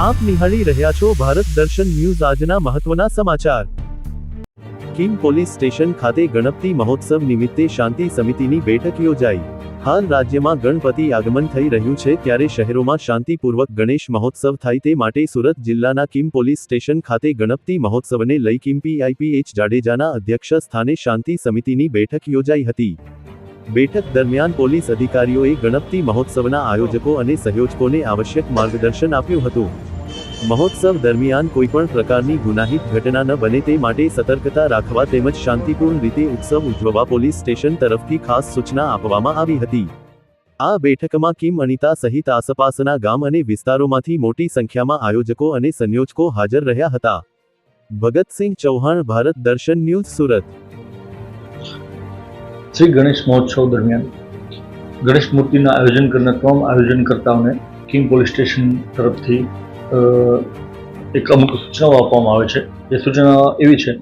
આપ નિહાળી રહ્યા છો ભારત દર્શન ન્યૂઝ આજના મહત્વના સમાચાર. કિમ પોલીસ સ્ટેશન ખાતે ગણપતિ મહોત્સવ નિમિત્તે શાંતિ સમિતિની બેઠક યોજાઈ. હાલ રાજ્યમાં ગણપતિ આગમન થઈ રહ્યું છે ત્યારે શહેરોમાં શાંતિપૂર્વક ગણેશ મહોત્સવ થાય તે માટે સુરત જિલ્લાના કિમ પોલીસ સ્ટેશન ખાતે ગણપતિ મહોત્સવને લઈ કિમ પીઆઈપીએચ જાડેજાના અધ્યક્ષ સ્થાને શાંતિ સમિતિની બેઠક યોજાઈ હતી. બેઠક દરમિયાન પોલીસ અધિકારીઓએ ગણપતિ મહોત્સવના આયોજકો અને સહયોજકોને આવશ્યક માર્ગદર્શન આપ્યું હતું. મહોત્સવ દરમિયાન કોઈપણ પ્રકારની ગુનાહિત ઘટના ન બને તે માટે સતર્કતા રાખવા તેમજ શાંતિપૂર્ણ રીતે ઉત્સવ ઉજવવા પોલીસ સ્ટેશન તરફથી ખાસ સૂચના આપવામાં આવી હતી. આ બેઠકમાં કિમ અનિતા સહિત આસપાસના ગામ અને વિસ્તારોમાંથી મોટી સંખ્યામાં આયોજકો અને સંયોજકો હાજર રહ્યા હતા. ભગતસિંહ ચૌહાણ, ભારત દર્શન ન્યૂઝ, સુરત. શ્રી ગણેશ મહોત્સવ દરમિયાન ગણેશ મૂર્તિના આયોજન કરનાર તમામ આયોજનકર્તાઓને કિંગ પોલીસ સ્ટેશન તરફથી એક અમુક સૂચનાઓ આપવામાં આવે છે. એ સૂચના એવી છે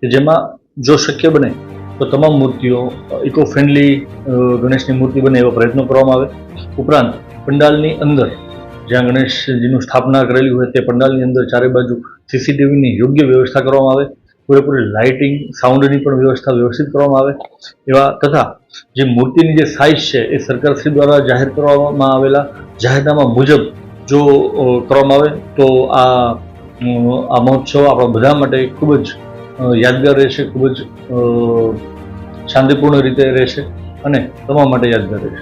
કે જેમાં જો શક્ય બને તો તમામ મૂર્તિઓ ઇકો ફ્રેન્ડલી ગણેશની મૂર્તિ બને એવા પ્રયત્નો કરવામાં આવે. ઉપરાંત પંડાલની અંદર જ્યાં ગણેશજીનું સ્થાપના કરેલી હોય તે પંડાલની અંદર ચારે બાજુ સીસીટીવીની યોગ્ય વ્યવસ્થા કરવામાં આવે. પૂરેપૂરી લાઇટિંગ, સાઉન્ડની પણ વ્યવસ્થા વ્યવસ્થિત કરવામાં આવે. એવા તથા જે મૂર્તિની જે સાઇઝ છે એ સરકારશ્રી દ્વારા જાહેર કરવામાં આવેલા જાહેરનામા મુજબ જો કરવામાં આવે તો આ આ મહોત્સવ આપણા બધા માટે ખૂબ જ યાદગાર રહેશે, ખૂબ જ શાંતિપૂર્ણ રીતે રહેશે અને તમામ માટે યાદગાર રહેશે.